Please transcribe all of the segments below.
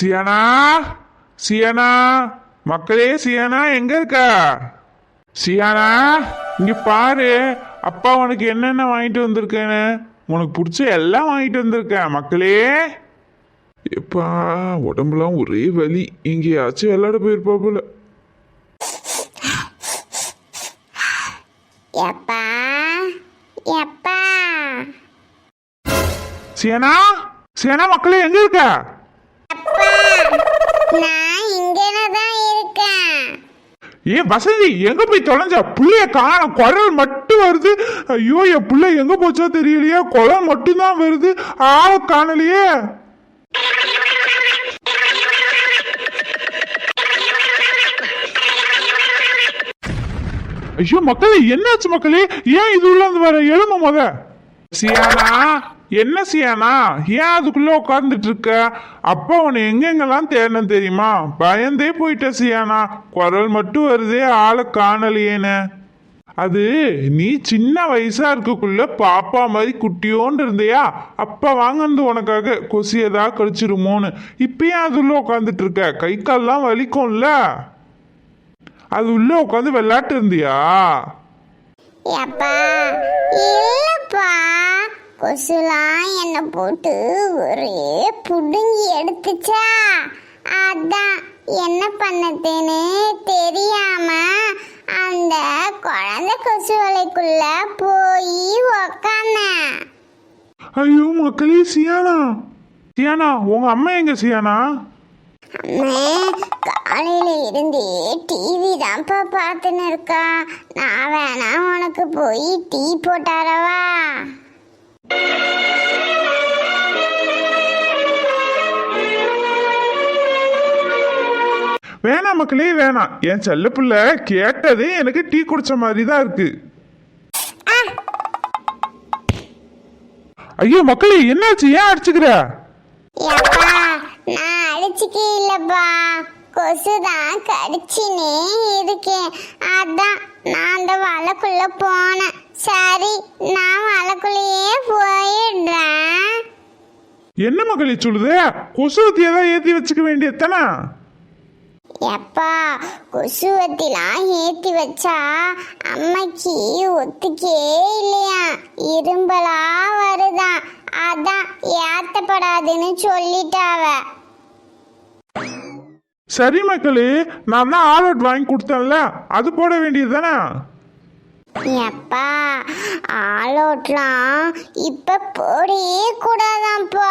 சியானா? சியானா? மக்களே சியானா எங்க இருக்க? சியானா இங்க பாரு. அப்பா உனக்கு என்னென்ன வாங்கிட்டு வந்திருக்கேன்னு? உனக்கு பிடிச்ச எல்லாம் வாங்கிட்டு வந்திருக்கேன் மக்களே. எப்பா உடம்புலாம் ஒரே வலி. எங்கேயாச்சும் விளையாட போயிருப்பா போல எப்பா? எப்பா? சியானா? சியானா மக்களே எங்க இருக்க? நான் இங்கன தான் இருக்கேன். ஏன் வசந்தி எங்க போய் தொலைஞ்ச? புள்ளைய காண குரல் மட்டும் வருது. ஐயோ என் புள்ள எங்க போச்சோ தெரியலையே. குரல் மட்டும்தான் வருது. ஆள காணலையே. ஐயோ மக்களே என்னாச்சு மக்களே? ஏன் இது உள்ள இருந்து வர? எழும முத. சியானா என்ன சியானா? ஏன் அதுக்குள்ளே உட்காந்துட்டு இருக்க அப்பா உன்னை எங்கெங்கெல்லாம் தேடணும் தெரியுமா? பயந்தே போயிட்ட சியானா. குரல் மட்டும் வருதே ஆளை காணலையேன்னு. அது நீ சின்ன வயசா இருக்கக்குள்ள பாப்பா மாதிரி குட்டியோண்டு இருந்தியா? அப்பா வாங்கினது உனக்காக கொசி ஏதா கழிச்சிருமோன்னு இப்பயும் அதுள்ள உட்காந்துட்டு இருக்க கை கால்லாம் வலிக்கும்ல. அது உள்ள உட்காந்து விளையாட்டு இருந்தியா? எப்பா இல்லப்பா. கொசுலாம் என்ன போட்டு ஒரே புடுங்கி எடுத்துச்சா? அதான் என்ன பண்ணத்தேன்னு தெரியாம அந்த குழந்தை கொசு வலைக்குள்ள போய் உக்காந்தேன். ஐயோ மக்களே சியானா? சியானா உங்க அம்மா எங்க சியானா? காலையில இருந்தே டிவி தான்ப்பா பார்த்துன்னு இருக்கா. நான் வேணா உனக்கு போய் டீ போட்டாரவா? வேணாம் மக்களே வேணாம். என் செல்ல பிள்ளை கேட்டதே எனக்கு டீ குடிச்ச மாதிரி தான் இருக்கு ஐயோ மக்களே என்னாச்சு? ஏன் அடிச்சுக்கிற? நான் அடிச்சுக்கே இல்லப்பா. கொசு தான் கடிச்சினே இருக்கேன் அதான் நான் அந்த வலைக்குள்ள போனேன். சரி நான் வலைக்குள்ளேயே போயிடுறேன். என்ன மக்களே சொல்லுது? கொசுவத்தியை தான் ஏத்தி வச்சுக்க வேண்டியது தானே? எப்பா கொசுவத்திலாம் ஏத்தி வச்சா அம்மைக்கு ஒத்துக்கே இல்லையா? இரும்பலா வருதான் அதான் ஏத்தப்படாதுன்னு சொல்லிட்டாவ. சரி மக்களே நான் தான் அவுட் வாங்கி கொடுத்தேன்ல அது போட வேண்டியது தானே? எப்பா ஆளோட்லாம் இப்ப போடவே கூடாதாம்ப்பா.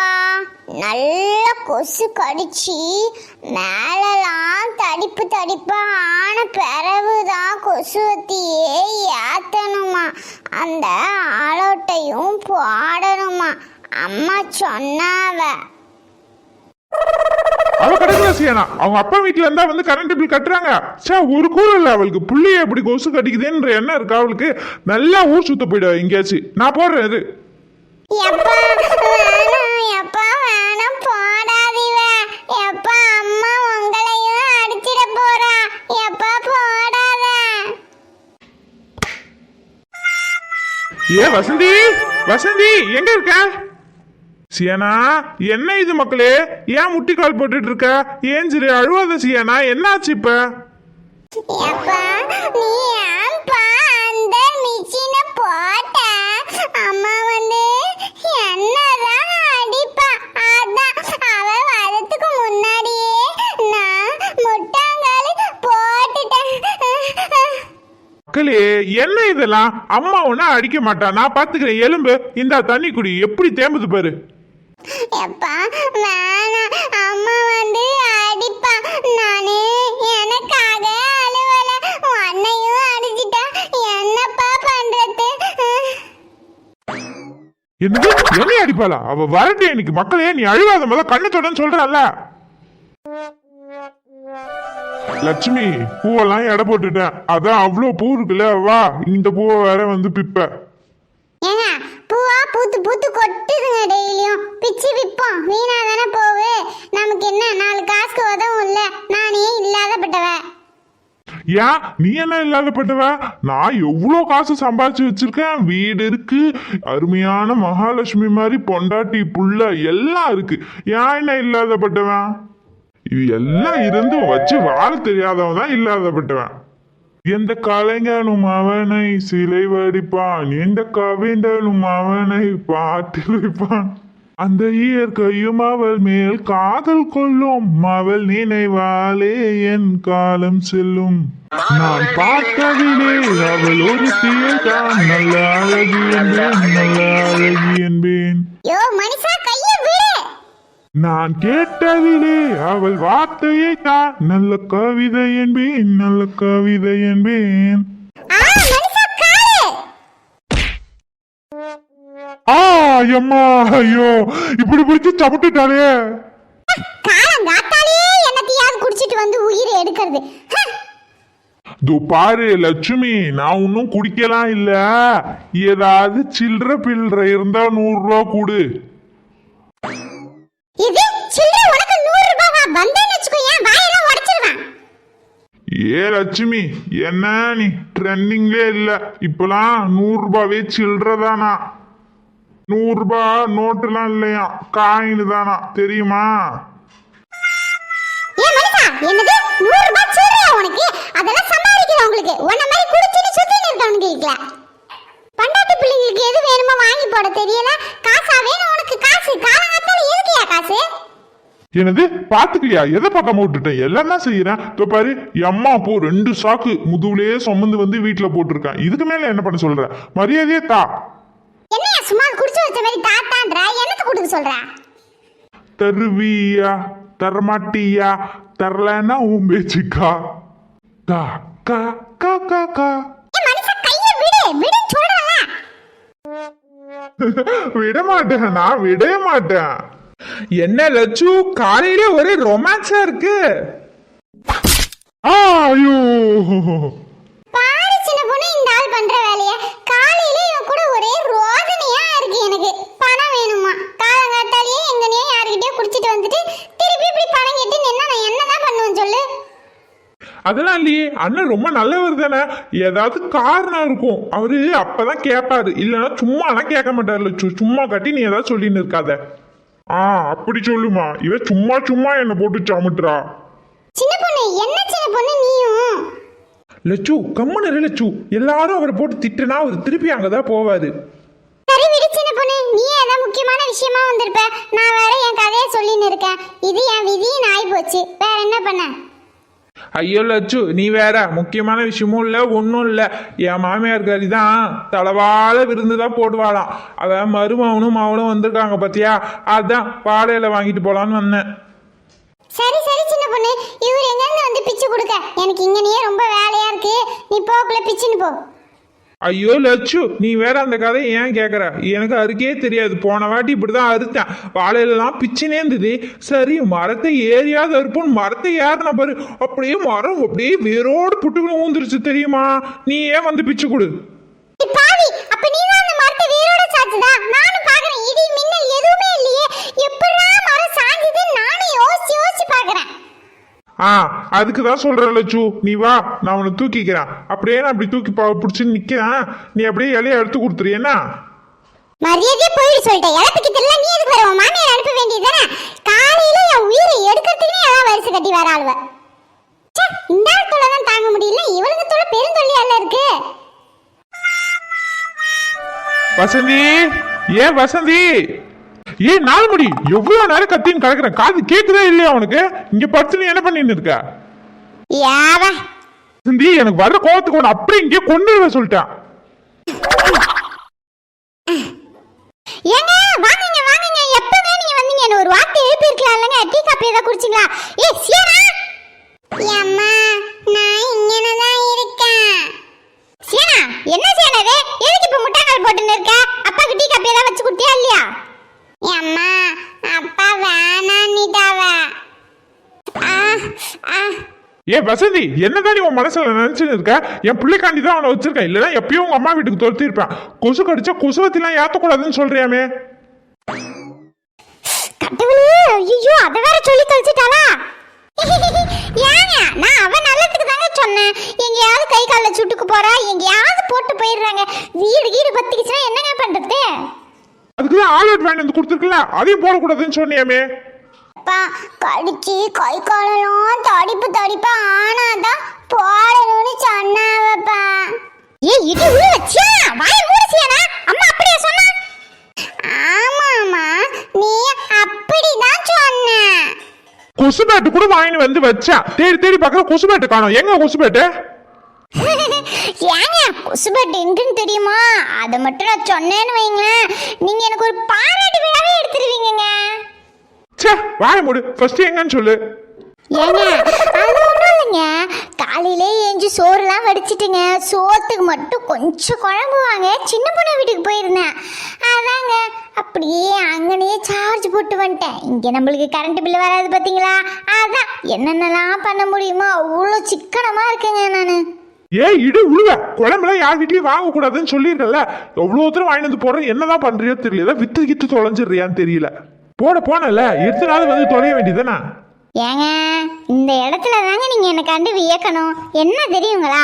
நல்ல கொசு கடிச்சு மேலெல்லாம் தடிப்பு தடிப்பா ஆன பிறகுதான் கொசுவத்தியே ஏத்தணுமா. அந்த ஆளோட்டையும் போடணுமா. அம்மா சொன்னாவ. அவ கிடைக்கல சியானா அவங்க அப்பா வீட்டுல இருந்தா வந்து கரண்ட் பில் கட்டுறாங்க. சே ஒரு கூட இல்ல அவளுக்கு. புள்ளைய எப்படி கொசு கடிக்குதுன்ற எண்ணம் இருக்கா அவளுக்கு. நல்லா ஊர் சுத்த போயிடுவா எங்கேயாச்சும் நான் போடுறேன் இது ஏ வசந்தி? வசந்தி எங்க இருக்க? சியானா என்ன இது மக்களே? ஏன் முட்டி கால் போட்டுட்டு இருக்க ஏஞ்சிரு அழுவாத சியானா? என்னாச்சு இப்ப? மக்களே என்ன இதெல்லாம்? அம்மா ஒன்னா அடிக்க மாட்டா. நான் பாத்துக்கிறேன் எலும்பு. இந்த தண்ணி குடி. எப்படி தேம்புது பாரு. எப்பா வேணாம் அம்மா வந்து அடிப்பா. நானே எனக்காக அழுவல. உன்னையும் அடிச்சிட்டா என்னப்பா பண்றது? என்னது? என்ன அடிப்பாளா? அவ வரட்டு எனக்கு மக்களே நீ அழுவாத முதல்ல கண்ணு தொடன்னு சொல்றல்ல. லட்சுமி பூவெல்லாம் எடை போட்டுட்டேன். அதான் அவ்வளோ பூ இருக்குல்ல வா இந்த பூவை வேற வந்து பிப்ப ஏங்க பூவா பூத்து பூத்து கொட்டுதுங்க டெய்லியும் பிச்சு விப்போம் வீணா தானே போவு நமக்கு என்ன நாலு காசுக்கு உதவும் இல்ல நானே இல்லாதப்பட்டவ ஏன்? நீ என்ன இல்லாதப்பட்டவ நான் எவ்வளோ காசு சம்பாதிச்சு வச்சிருக்கேன். வீடு இருக்கு. அருமையான மகாலட்சுமி மாதிரி பொண்டாட்டி புள்ள எல்லாம் இருக்கு. ஏன் என்ன இல்லாதப்பட்டவன் இது எல்லாம் இருந்தும் வச்சு வாழ தெரியாதவன் தான் இல்லாதப்பட்டவன் எந்த கலைஞனும் அவனை சிலை வடிப்பான். எந்த கவிஞனும் அவனை பாட்டில் வைப்பான். அந்த இயற்கையும் அவள் மேல் காதல் கொள்ளும். அவள் நினைவாலே என் காலம் செல்லும். நான் பார்த்ததிலே அவள் ஒரு தான் நல்ல அழகி என்பேன் நல்ல அழகி என்பேன். நான் கேட்டதிலே அவள் வார்த்தையை தான். நல்ல கவிதை என்பேன் நல்ல கவிதை என்பேன். ஆ அம்மா ஐயோ இப்படி பிடிச்சி சமட்டுட்டாலே என்னத்தையாவது குடிச்சிட்டு வந்து உயிரை எடுக்கிறது. ஹ! தோ பாரு லட்சுமி நான் ஒன்னும் குடிக்கலாம் இல்ல. ஏதாவது சில்லற பில்லற இருந்தா நூறு ரூபா கொடு. இது சில்லறை உனக்கு நூறு ரூபாவா வந்தேன்னு வச்சுக்கோ ஏன் வாயெல்லாம் உடைச்சிருவேன். ஏ லட்சுமி என்ன நீ ட்ரெண்டிங்லே இல்ல. இப்பெல்லாம் நூறு ரூபாவே சில்லற தானா நூறு ரூபாய் நோட்டுலாம் இல்லையா? காயின் தானா? தெரியுமா? என்னது? நூறு ரூபாய் சில்லறையா உனக்கு? அதெல்லாம் சம்பாதிக்கல உங்களுக்கு. உன்ன மாதிரி குடிச்சிட்டு சுத்தி இருக்கவனுக்கு பண்டாட்டு பிள்ளைங்களுக்கு எது வேணுமோ வாங்கி போட தெரியல. காசா வேணும் உனக்கு? காசு. காலங்காத்தால எதுக்குயா காசு? என்னது? பாத்துக்கலையா? எதை பார்க்காம விட்டுட்டேன் எல்லாம் தான் செய்யறேன். இதோ பாரு எம்மா போ ரெண்டு சாக்கு முதுகுலயே சுமந்து வந்து வீட்டுல போட்டிருக்கேன் இதுக்கு மேல என்ன பண்ண சொல்ற? மரியாதையே தா. என்னையா சும்மா குடிச்சு வச்ச மாதிரி தாத்தான்ற என்னத்தை கொடுக்க சொல்ற? தருவியா தரமாட்டியா தரலன்னா உன் பேச்சுக்கா கா கா கா கா கா விடு மாட்டேன் நான் விடவே மாட்டேன். என்ன லட்சு காலையிலே ஒரே ரொமான்ஸா இருக்கு. ஆ, ஐயோ பாரு சின்ன பொண்ணு இந்த ஆள் பண்ற வேலைய. காலையில இவன் கூட ஒரே இருக்கு எனக்கு பணம் வேணுமா? காலங்காத்தாலேயே எங்கனையோ யாருக்கிட்டயோ குடிச்சிட்டு வந்துட்டு திருப்பி இப்படி பணம் கேட்டு நின்னா நான் என்னதான் பண்ணுவேன் சொல்லு. அதெல்லாம் இல்லையே. அண்ணன் ரொம்ப நல்லவர் தானே. ஏதாவது காரணம் இருக்கும். அவரு அப்பதான் கேட்பாரு இல்லைன்னா சும்மாலாம் கேட்க மாட்டாரு சும்மா கட்டி நீ ஏதாவது சொல்லின்னு இருக்காத. ஆ அப்படி சொல்லுமா. இவ சும்மா சும்மா என்ன போட்டு சாமுட்டுறா சின்ன பொண்ணு என்ன சின்ன பொண்ணு நீயும்? லட்சு கம்முன்னு லட்சு எல்லாரும் அவரை போட்டு திட்டுனா அவர் திருப்பி அங்கதான் போவாரு சரி விடு சின்ன பொண்ணு நீ ஏதாவது முக்கியமான விஷயமா வந்திருப்ப. நான் வேற என் கதையை சொல்லின்னு இருக்கேன். இது என் விதியின் ஆகி போச்சு வேற என்ன பண்ண? ஐயோ லட்சு நீ வேற. முக்கியமான விஷயமும் இல்ல ஒன்றும் இல்ல. என் மாமியார் கறி தான் தளவாழ விருந்து தான் போடுவாளாம். அவன் மருமவனும் அவனும் வந்திருக்காங்க பாத்தியா? அதான் வாழையில வாங்கிட்டு போலான்னு வந்தேன். சரி சரி சின்ன பொண்ணு. இவர் எங்கிருந்து வந்து பிச்சு கொடுக்க? எனக்கு இங்கனையே ரொம்ப வேலையா இருக்கு. நீ போக்குள்ள பிச்சுன்னு போ. ஐயோ லட்சு நீ வேற அந்த கதையை ஏன் கேட்குற எனக்கு அறுக்கே தெரியாது. போன வாட்டி இப்படி தான் அறுத்தேன். வாழையிலலாம் பிச்சுனே இருந்தது சரி மரத்தை ஏறியாவது அறுப்போம். மரத்தை ஏறின பாரு அப்படியே மரம் அப்படியே வேரோடு புட்டுக்குன்னு ஊந்துருச்சு தெரியுமா? நீ ஏன் வந்து பிச்சு கொடு நீ பாவி அப்ப நீ தான் அந்த மரத்தை வேரோட சாச்சுதா நானும் பாக்குறேன் இடி மின்னல் எதுவுமே இல்லையே எப்படா மரம் சாஞ்சது நானும் யோசிச்சு யோசிச்சு பாக்குறேன் ஆ அதுக்கு தான் சொல்றேன் லட்சு. நீ வா நான் உன்னை தூக்கிக்கிறேன். அப்படியே நான் அப்படி தூக்கி பா- பிடிச்சு நிக்கிறேன். நீ அப்படியே இலைய எடுத்து கொடுத்துரு என்ன? மரியாதையா போயிடு சொல்லிட்டேன் இழப்புக்கு தெரியல நீ எதுக்கு வர மாமியார் அனுப்ப வேண்டியதுதானே காலையில என் உயிரை எடுக்கிறதுக்குனே எல்லாம் வரிசை கட்டி வர ஆளுவ இந்த ஆள் தொலை தான் தாங்க முடியல. இவளுக்கு தொலை பெருந்தொல்லியால இருக்கு. வசந்தி ஏன் வசந்தி? ஏன் நாள் முடி. எவ்வளவு நேரம் கத்தின்னு கிடக்குறேன் காது கேக்குதா இல்லையா உனக்கு? இங்க படுத்து என்ன பண்ணின்னு இருக்க? யாவா வசந்தி எனக்கு வர்ற கோவத்துக்கு ஒன்று அப்படியே இங்கே கொண்டு வர சொல்லிட்டேன். ஏங்க வாங்குங்க வாங்குங்க. எப்பவே நீங்க வந்தீங்க. என்ன ஒரு வார்த்தை எழுப்பி இருக்கலாம் இல்லங்க டீ காப்பி ஏதாவது குடிச்சிங்களா? ஏ சியனா அம்மா நான் இங்கன தான் இருக்கேன் சியனா என்ன சியனா இது எதுக்கு இப்ப முட்டைக்கால் போட்டுன்னு இருக்க அப்பாக்கு டீ காப்பி ஏதாவது வச்சு கொடுத்தியா இல்லையா அம்மா அப்பா வேணான்னிட்டாவ ஆ ஆ ஏ வசந்தி என்னதான் நீ உன் மனசுல நினைச்சுன்னு இருக்க? என் பிள்ளைக்காண்டி தான் அவனை வச்சிருக்கேன். இல்லைன்னா எப்பயும் உங்க அம்மா வீட்டுக்கு துரத்திருப்பேன் கொசு கடிச்சா கொசுவத்திலாம் ஏத்தக்கூடாதுன்னு சொல்றியாமே? கடவுளே ஐயோ அத வேற சொல்லி தொலைச்சிட்டாளா? ஏங்க நான் அவ நல்லதுக்கு தாங்க சொன்னேன். எங்கேயாவது கை காலில் சுட்டுக்கு போறா எங்கேயாவது போட்டு போயிடுறாங்க. வீடு கீடு பத்திக்கிச்சுன்னா என்னங்க பண்றது? அதுக்கு தான் ஆல் அவுட் வேன் வந்து கொடுத்துருக்கல அதையும் போடக்கூடாதுன்னு சொன்னியாமே? அப்பா கடிச்சு கை காலெல்லாம் தடிப்பு தடிப்பா ஆனாதான் போடணும்னு சொன்னாவப்பா ஏ இடி உள்ள வச்சியா? வாய மூடிச்சியானா அம்மா அப்படியே சொன்னா. ஆமாமா நீ அப்படிதான் சொன்ன. கொசு பேட்டு கூட வாங்கிட்டு வந்து வச்சா. தேடி தேடி பார்க்கற கொசு பேட்டு காணோம். எங்க கொசு பேட்டு ஏங்க கொசுபட் எங்குன்னு தெரியுமா? அதை மட்டும் நான் சொன்னேன்னு வைங்களேன். நீங்க எனக்கு ஒரு பாராட்டு விழாவே எடுத்துருவீங்கங்க. ச்சே வாய மூடு. ஃபர்ஸ்ட் எங்கன்னு சொல்லு. ஏங்க அது ஒன்றும் இல்லைங்க. காலையிலே ஏஞ்சி சோறுலாம் வடிச்சிட்டுங்க. சோத்துக்கு மட்டும் கொஞ்சம் குழம்பு வாங்க. சின்ன பொண்ணு வீட்டுக்கு போயிருந்தேன். அதாங்க அப்படியே அங்கனே சார்ஜ் போட்டு வந்துட்டேன். இங்கே நம்மளுக்கு கரண்ட் பில்லு வராது பார்த்தீங்களா? அதான் என்னென்னலாம் பண்ண முடியுமோ அவ்வளோ சிக்கனமாக இருக்குங்க நான். ஏய் இடு உழுவ. குழம்புலாம் யார் வீட்லயும் வாங்க கூடாதுன்னு சொல்லிருக்கல எவ்வளவு தூரம் வாங்கிட்டு வந்து போறோம் என்னதான் பண்றியோ தெரியல. வித்து கித்து தொலைஞ்சிடுறியான்னு தெரியல. போட போனல எத்தனாவது வந்து தொலைய வேண்டியதுனா ஏங்க இந்த இடத்துல தாங்க நீங்க என்னை கண்டு வியக்கணும். என்ன தெரியுங்களா?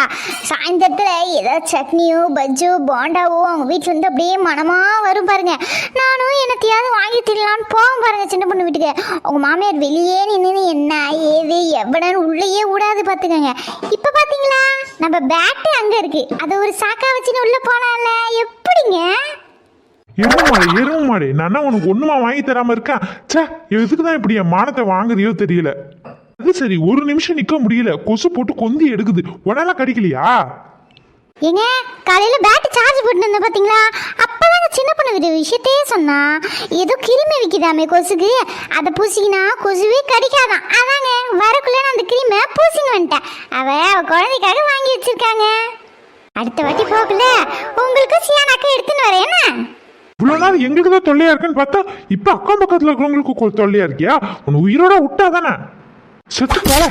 சாயந்தரத்துல ஏதோ சட்னியோ பஜ்ஜோ போண்டாவோ அவங்க வீட்டுல இருந்து அப்படியே மனமா வரும் பாருங்க. நானும் என்னத்தையாவது வாங்கி திடலான்னு போவோம் பாருங்க சின்ன பொண்ணு வீட்டுக்கு. உங்க மாமியார் வெளியே நின்று என்ன ஏது எவ்வளவு உள்ளேயே விடாது பாத்துக்கோங்க இப்ப பாத்தீங்களா? நம்ம பேட்டு அங்க இருக்கு. அதை ஒரு சாக்கா வச்சுன்னு உள்ள போனால எப்படிங்க? எரும மாடு எரும மாடு. நான் உனக்கு ஒண்ணுமா வாங்கி தராம இருக்கேன் ச்சே எதுக்கு தான் இப்படி என் மானத்தை வாங்குறியோ தெரியல. அது சரி ஒரு நிமிஷம் நிக்க முடியல. கொசு போட்டு கொந்தி எடுக்குது. உடனே கடிக்கலையா? ஏங்க காலையில பேட்டரி சார்ஜ் போட்டு பாத்தீங்களா? அப்பதாங்க சின்ன பொண்ணு விட விஷயத்தையே சொன்னா. ஏதோ கிருமி விக்குதாமே கொசுக்கு. அதை பூசிக்கினா கொசுவே கடிக்காதான். அதாங்க வரக்குள்ள நான் அந்த கிருமி பூசிங்க வந்துட்டேன். அவ அவ குழந்தைக்காக வாங்கி வச்சிருக்காங்க. அடுத்த வாட்டி போகல உங்களுக்கு சியானாக்கா எடுத்துன்னு வரேன் இவ்வளோ நாள் எங்களுக்கு தான் தொல்லையா இருக்குன்னு பார்த்தா இப்போ அக்கம் பக்கத்தில் இருக்கிறவங்களுக்கு தொல்லையா இருக்கியா? உன் உயிரோட விட்டா தானே செத்து போல